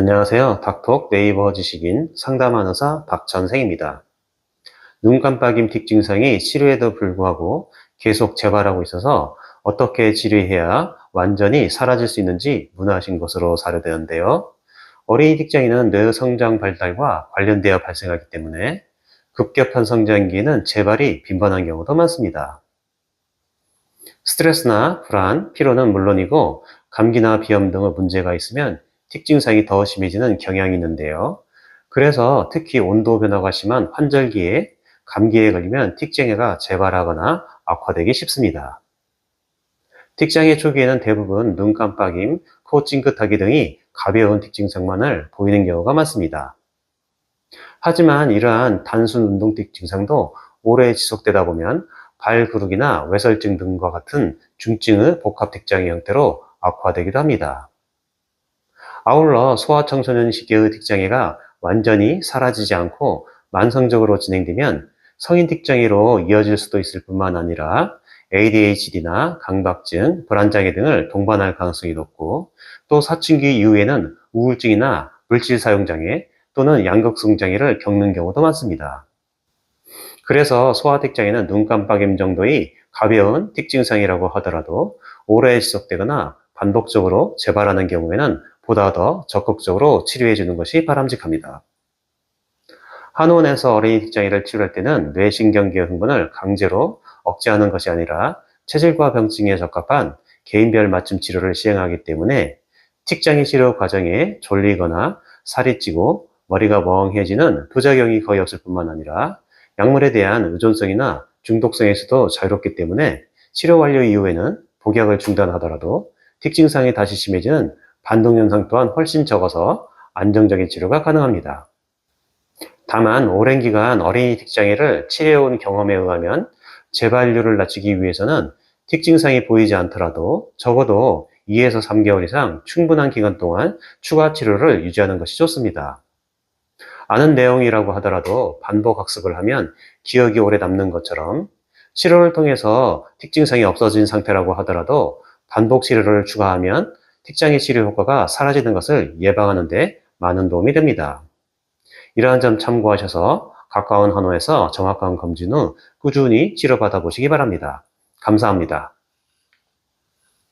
안녕하세요. 닥톡 네이버 지식인 상담한 의사 박전생입니다. 눈 깜빡임 틱 증상이 치료에도 불구하고 계속 재발하고 있어서 어떻게 치료해야 완전히 사라질 수 있는지 문의하신 것으로 사료되는데요. 어린이 틱장애는 뇌의 성장 발달과 관련되어 발생하기 때문에 급격한 성장기에는 재발이 빈번한 경우도 많습니다. 스트레스나 불안, 피로는 물론이고 감기나 비염 등의 문제가 있으면 틱 증상이 더 심해지는 경향이 있는데요. 그래서 특히 온도 변화가 심한 환절기에 감기에 걸리면 틱장애가 재발하거나 악화되기 쉽습니다. 틱장애 초기에는 대부분 눈 깜빡임, 코 찡긋하기 등이 가벼운 틱 증상만을 보이는 경우가 많습니다. 하지만 이러한 단순 운동 틱 증상도 오래 지속되다 보면 발그룩이나 외설증 등과 같은 중증의 복합 틱장애 형태로 악화되기도 합니다. 아울러 소아청소년 시기의 틱장애가 완전히 사라지지 않고 만성적으로 진행되면 성인 틱장애로 이어질 수도 있을 뿐만 아니라 ADHD나 강박증, 불안장애 등을 동반할 가능성이 높고 또 사춘기 이후에는 우울증이나 물질 사용 장애 또는 양극성 장애를 겪는 경우도 많습니다. 그래서 소아틱 장애는 눈 깜빡임 정도의 가벼운 틱 증상이라고 하더라도 오래 지속되거나 반복적으로 재발하는 경우에는 보다 더 적극적으로 치료해 주는 것이 바람직합니다. 한의원에서 어린이 틱장애를 치료할 때는 뇌신경계 흥분을 강제로 억제하는 것이 아니라 체질과 병증에 적합한 개인별 맞춤 치료를 시행하기 때문에 틱장애 치료 과정에 졸리거나 살이 찌고 머리가 멍해지는 부작용이 거의 없을 뿐만 아니라 약물에 대한 의존성이나 중독성에서도 자유롭기 때문에 치료 완료 이후에는 복약을 중단하더라도 틱 증상이 다시 심해지는 반동 현상 또한 훨씬 적어서 안정적인 치료가 가능합니다. 다만 오랜 기간 어린이 틱장애를 치료해온 경험에 의하면 재발률을 낮추기 위해서는 틱 증상이 보이지 않더라도 적어도 2에서 3개월 이상 충분한 기간 동안 추가 치료를 유지하는 것이 좋습니다. 아는 내용이라고 하더라도 반복 학습을 하면 기억이 오래 남는 것처럼 치료를 통해서 틱 증상이 없어진 상태라고 하더라도 반복 치료를 추가하면 틱장애 치료 효과가 사라지는 것을 예방하는 데 많은 도움이 됩니다. 이러한 점 참고하셔서 가까운 한의에서 정확한 검진 후 꾸준히 치료받아 보시기 바랍니다. 감사합니다.